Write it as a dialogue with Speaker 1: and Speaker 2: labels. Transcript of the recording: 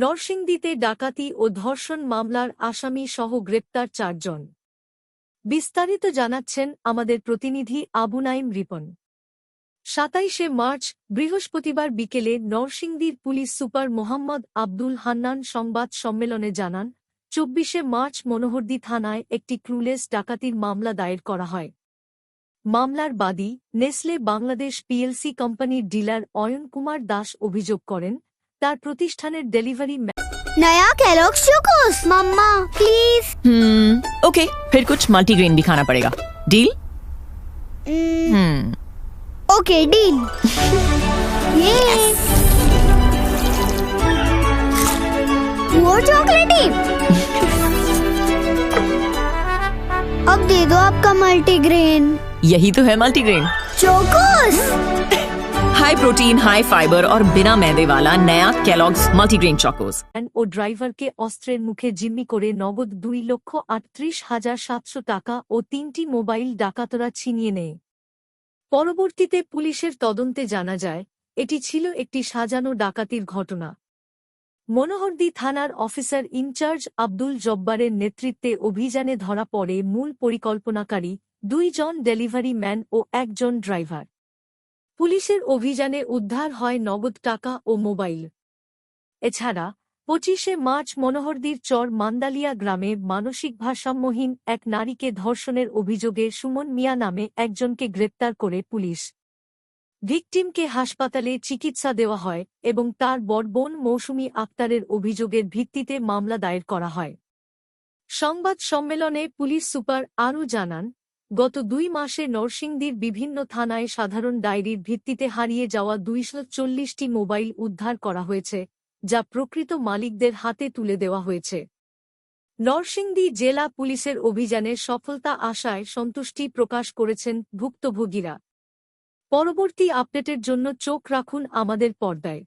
Speaker 1: নরসিংদীতে ডাকাতি ও ধর্ষণ মামলার আসামি সহ গ্রেপ্তার চারজন। বিস্তারিত জানাচ্ছেন আমাদের প্রতিনিধি আবু নাইম রিপন। সাতাইশে মার্চ, বৃহস্পতিবার বিকেলে নরসিংদীর পুলিশ সুপার মোহাম্মদ আব্দুল হান্নান সংবাদ সম্মেলনে জানান, চব্বিশে মার্চ মনোহরদী থানায় একটি ক্রুলেস ডাকাতির মামলা দায়ের করা হয়। মামলার বাদী নেসলে বাংলাদেশ পিএলসি কোম্পানির ডিলার অয়ন কুমার দাস অভিযোগ করেন তার প্রতিষ্ঠানের ডেলিভারি
Speaker 2: नया Kellogg's Chocos mamma please
Speaker 3: hmm okay फिर कुछ मल्टीग्रेन भी खाना पड़ेगा डील हम्म
Speaker 2: ओके डील ये वो चॉकलेटी अब दे दो आपका मल्टीग्रेन
Speaker 3: यही तो है multigrain
Speaker 2: Chocos
Speaker 3: high protein high fibre और बिना मैदे वाला नया कैलॉग्स मल्टीग्रेन चोकोस
Speaker 1: ভ্যান ও ড্রাইভারকে অস্ত্রের মুখে জিম্মি করে নগদ দুই লক্ষ আটত্রিশ হাজার সাতশো টাকা ও তিনটি মোবাইল ডাকাতরা ছিনিয়ে নেয় পরবর্তীতে পুলিশের তদন্তে জানা যায় এটি ছিল একটি সাজানো ডাকাতির ঘটনা মনোহরদী থানার অফিসার ইনচার্জ আব্দুল জব্বারের নেতৃত্বে অভিযানে ধরা পড়ে মূল পরিকল্পনাকারী দুইজন ডেলিভারি ম্যান ও একজন ড্রাইভার পুলিশের অভিযানে উদ্ধার হয় নগদ টাকা ও মোবাইল। এছাড়া, পঁচিশে মার্চ মনোহরদীর চর মান্দালিয়া গ্রামে মানসিক ভারসাম্যহীন এক নারীকে ধর্ষণের অভিযোগে সুমন মিয়া নামে একজনকে গ্রেপ্তার করে পুলিশ। ভিকটিমকে হাসপাতালে চিকিৎসা দেওয়া হয় এবং তার বড় বোন মৌসুমী আক্তারের অভিযোগের ভিত্তিতে মামলা দায়ের করা হয়। সংবাদ সম্মেলনে পুলিশ সুপার আরও জানান গত দুই মাসে নরসিংদীর বিভিন্ন থানায় সাধারণ ডায়েরির ভিত্তিতে হারিয়ে যাওয়া দুইশো চল্লিশটি মোবাইল উদ্ধার করা হয়েছে, যা প্রকৃত মালিকদের হাতে তুলে দেওয়া হয়েছে। নরসিংদী জেলা পুলিশের অভিযানের সফলতা আশায় সন্তুষ্টি প্রকাশ করেছেন ভুক্তভোগীরা। পরবর্তী আপডেটের জন্য চোখ রাখুন আমাদের পর্দায়।